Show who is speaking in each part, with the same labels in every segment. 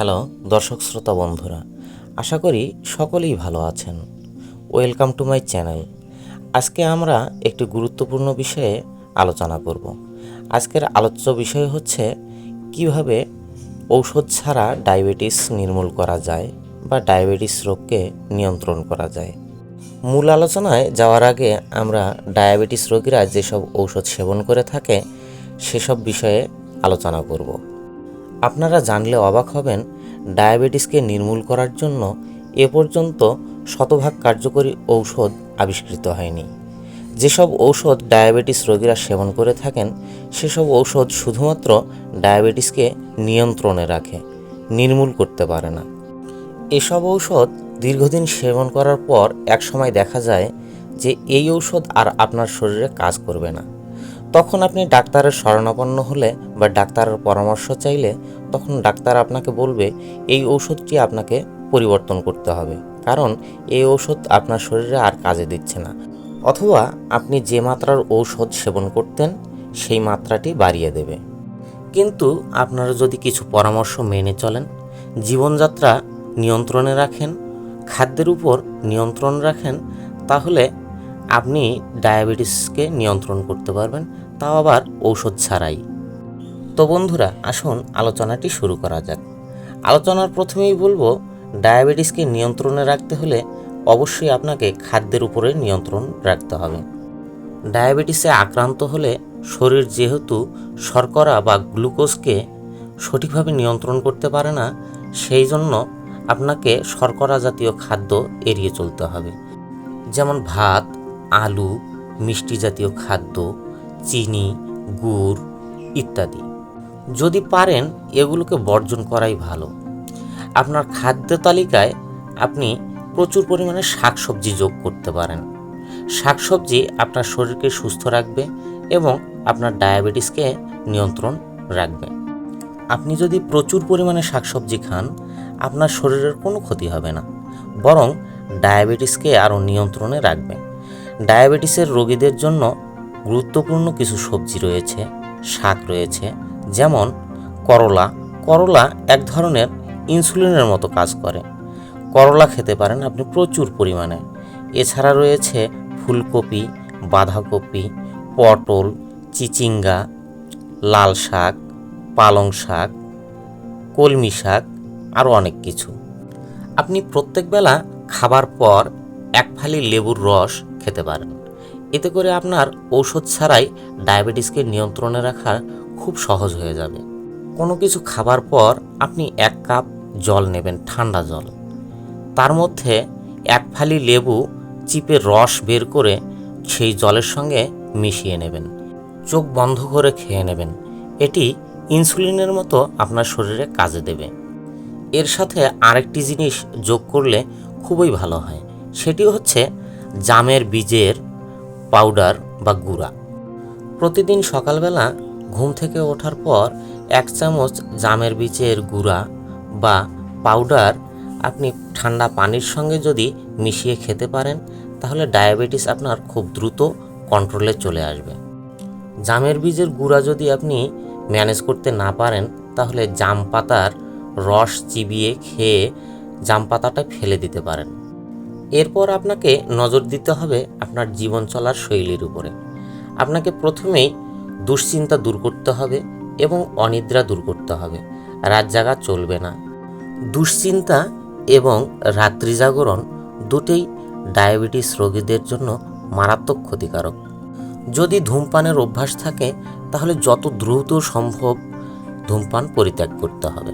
Speaker 1: Hello, দর্শক শ্রোতা বন্ধুরা, আশা করি সকলেই ভালো আছেন। ওয়েলকাম টু মাই চ্যানেল আজকে আমরা একটি গুরুত্বপূর্ণ বিষয়ে আলোচনা করব। আজকের আলোচ্য বিষয় হচ্ছে, কীভাবে ঔষধ ছাড়া ডায়াবেটিস নির্মূল করা যায় বা ডায়াবেটিস রোগকে নিয়ন্ত্রণ করা যায়। মূল আলোচনায় যাওয়ার আগে আমরা ডায়াবেটিস রোগীরা যেসব ঔষধ সেবন করে থাকে, সেসব বিষয়ে আলোচনা করব। আপনারা জানলে অবাক হবেন, ডায়াবেটিসকে নির্মূল করার জন্য এ পর্যন্ত শতভাগ কার্যকরী ঔষধ আবিষ্কৃত হয়নি। যেসব ঔষধ ডায়াবেটিস রোগীরা সেবন করে থাকেন, সেসব ঔষধ শুধুমাত্র ডায়াবেটিসকে নিয়ন্ত্রণে রাখে, নির্মূল করতে পারে না। এসব ঔষধ দীর্ঘদিন সেবন করার পর একসময় দেখা যায় যে এই ঔষধ আর আপনার শরীরে কাজ করবে না। তখন আপনি ডাক্তারের শরণাপন্ন হলে বা ডাক্তারের পরামর্শ চাইলে তখন ডাক্তার আপনাকে বলবে, এই ঔষধটি আপনাকে পরিবর্তন করতে হবে। কারণ এই ঔষধ আপনার শরীরে আর কাজে দিচ্ছে না। অথবা আপনি যে মাত্রার ঔষধ সেবন করতেন, সেই মাত্রাটি বাড়িয়ে দেবে। কিন্তু আপনারা যদি কিছু পরামর্শ মেনে চলেন, জীবনযাত্রা নিয়ন্ত্রণে রাখেন, খাদ্যের উপর নিয়ন্ত্রণ রাখেন, তাহলে আপনি ডায়াবেটিসকে নিয়ন্ত্রণ করতে পারবেন। তাও আবার ঔষধ ছাড়াই। তো বন্ধুরা, আসুন আলোচনাটি শুরু করা যাক। আলোচনার প্রথমেই বলব, ডায়াবেটিসকে নিয়ন্ত্রণে রাখতে হলে অবশ্যই আপনাকে খাদ্যের উপরে নিয়ন্ত্রণ রাখতে হবে। ডায়াবেটিসে আক্রান্ত হলে শরীর যেহেতু শর্করা বা গ্লুকোজকে সঠিকভাবে নিয়ন্ত্রণ করতে পারে না, সেই জন্য আপনাকে শর্করা জাতীয় খাদ্য এড়িয়ে চলতে হবে। যেমন ভাত, আলু, মিষ্টি জাতীয় খাদ্য চিনি, গুড় ইত্যাদি। যদি পারেন এগুলোকে বর্জন করাই ভালো। আপনার খাদ্য তালিকায় আপনি প্রচুর পরিমাণে শাকসবজি যোগ করতে পারেন। শাকসবজি আপনার শরীরকে সুস্থ রাখবে এবং আপনার ডায়াবেটিসকে নিয়ন্ত্রণ রাখবে। আপনি যদি প্রচুর পরিমাণে শাকসবজি খান, আপনার শরীরের কোনো ক্ষতি হবে না। বরং ডায়াবেটিসকে আরও নিয়ন্ত্রণে রাখবে। ডায়াবেটিসের রোগীদের জন্য গুরুত্বপূর্ণ কিছু সবজি রয়েছে, শাক রয়েছে, যেমন করলা। করলা এক ধরনের ইনসুলিনের মতো কাজ করে। করলা খেতে পারেন আপনি প্রচুর পরিমাণে। এছাড়া রয়েছে ফুলকপি, বাঁধাকপি, পটল, চিচিঙ্গা, লাল শাক, পালং শাক, কলমি শাক, আরও অনেক কিছু। আপনি প্রত্যেক বেলা খাবার পর এক ফালি লেবুর রস খেতে পারেন। এতে করে আপনার ঔষধ ছাড়াই ডায়াবেটিসকে নিয়ন্ত্রণে রাখা খুব সহজ হয়ে যাবে। কোনো কিছু খাবার পর আপনি এক কাপ জল নেবেন, ঠান্ডা জল। তার মধ্যে এক ফালি লেবু চিপে রস বের করে সেই জলের সঙ্গে মিশিয়ে নেবেন। চোখ বন্ধ করে খেয়ে নেবেন। এটি ইনসুলিনের মতো আপনার শরীরে কাজে দেবে। এর সাথে আরেকটি জিনিস যোগ করলে খুবই ভালো হয়। সেটি হচ্ছে জামের বীজের পাউডার বা গুঁড়া। প্রতিদিন সকালবেলা ঘুম থেকে ওঠার পর এক চামচ জামের বীজের গুঁড়া বা পাউডার আপনি ঠান্ডা পানির সঙ্গে যদি মিশিয়ে খেতে পারেন, তাহলে ডায়াবেটিস আপনার খুব দ্রুত কন্ট্রোলে চলে আসবে। জামের বীজের গুঁড়া যদি আপনি ম্যানেজ করতে না পারেন, তাহলে জাম পাতার রস চিবিয়ে খেয়ে জাম পাতাটা ফেলে দিতে পারেন। এরপর আপনাকে নজর দিতে হবে আপনার জীবন চলার শৈলীর উপরে। আপনাকে প্রথমেই দুশ্চিন্তা দূর করতে হবে এবং অনিদ্রা দূর করতে হবে। রাত জাগা চলবে না। দুশ্চিন্তা এবং রাত্রি জাগরণ দুটোই ডায়াবেটিস রোগীদের জন্য মারাত্মক ক্ষতিকারক। যদি ধূমপানের অভ্যাস থাকে, তাহলে যত দ্রুত সম্ভব ধূমপান পরিত্যাগ করতে হবে।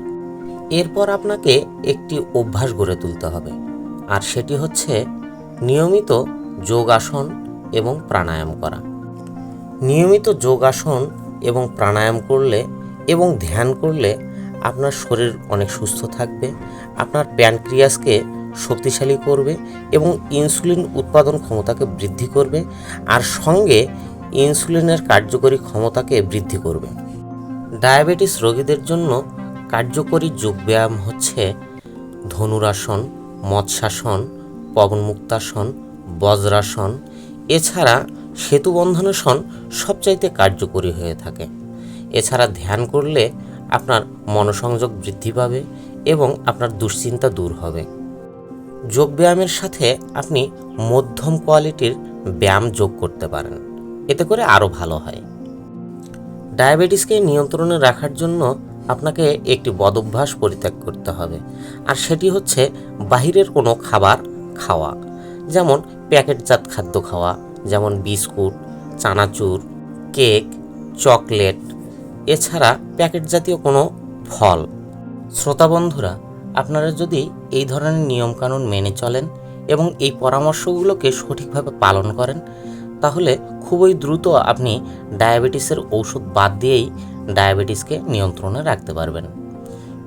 Speaker 1: এরপর আপনাকে একটি অভ্যাস গড়ে তুলতে হবে। আর সেটি হচ্ছে নিয়মিত যোগাসন এবং প্রাণায়াম করা। নিয়মিত যোগাসন এবং প্রাণায়াম করলে এবং ধ্যান করলে আপনার শরীর অনেক সুস্থ থাকবে, আপনার প্যানক্রিয়াসকে শক্তিশালী করবে এবং ইনসুলিন উৎপাদন ক্ষমতাকে বৃদ্ধি করবে আর সঙ্গে ইনসুলিনের কার্যকরী ক্ষমতাকে বৃদ্ধি করবে। ডায়াবেটিস রোগীদের জন্য কার্যকরী যোগব্যায়াম হচ্ছে ধনুরাসন মৎস্যাসন, পবনমুক্তাসন, বজ্রাসন, এছাড়া সেতুবন্ধনাসন সবচাইতে কার্যকরী হয়ে থাকে। এছাড়া ধ্যান করলে আপনার মনোসংযোগ বৃদ্ধি পাবে এবং আপনার দুশ্চিন্তা দূর হবে। যোগব্যায়ামের সাথে আপনি মধ্যম কোয়ালিটির ব্যায়াম যোগ করতে পারেন। এতে করে আরও ভালো হয়। ডায়াবেটিসকে নিয়ন্ত্রণে রাখার জন্য আপনাকে একটি বদভ্যাস পরিত্যাগ করতে হবে। আর সেটি হচ্ছে বাহিরের কোনো খাবার খাওয়া। যেমন প্যাকেটজাত খাদ্য খাওয়া, যেমন বিস্কুট, চানাচুর, কেক, চকলেট। এছাড়া প্যাকেট জাতীয় কোনো ফল। শ্রোতা বন্ধুরা, আপনারা যদি এই ধরনের নিয়মকানুন মেনে চলেন এবং এই পরামর্শগুলোকে সঠিকভাবে পালন করেন, তাহলে খুবই দ্রুত আপনি ডায়াবেটিসের ঔষধ বাদ দিয়েই ডায়াবেটিসকে নিয়ন্ত্রণে রাখতে পারবেন।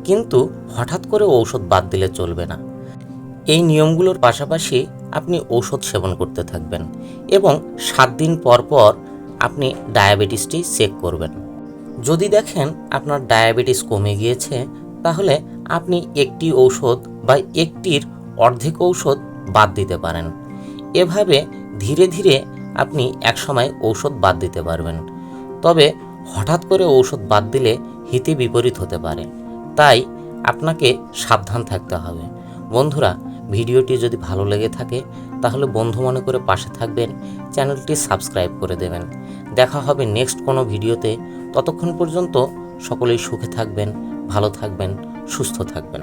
Speaker 1: কিন্তু হঠাৎ করে ঔষধ বাদ দিলে চলবে না। এই নিয়মগুলোর পাশাপাশি আপনি ঔষধ সেবন করতে থাকবেন এবং সাত দিন পর পর আপনি ডায়াবেটিসটি চেক করবেন। যদি দেখেন আপনার ডায়াবেটিস কমে গিয়েছে, তাহলে আপনি একটি ঔষধ বা একটির অর্ধেক ঔষধ বাদ দিতে পারেন। এভাবে ধীরে ধীরে আপনি একসময় ঔষধ বাদ দিতে পারবেন। তবে হঠাৎ করে ঔষধ বাদ দিলে হিতে বিপরীত হতে পারে। তাই আপনাকে সাবধান থাকতে হবে। বন্ধুরা, ভিডিওটি যদি ভালো লেগে থাকে, তাহলে বন্ধু মনে করে পাশে থাকবেন, চ্যানেলটি সাবস্ক্রাইব করে দেবেন। দেখা হবে নেক্সট কোনো ভিডিওতে। ততক্ষণ পর্যন্ত সকলেই সুখে থাকবেন, ভালো থাকবেন, সুস্থ থাকবেন।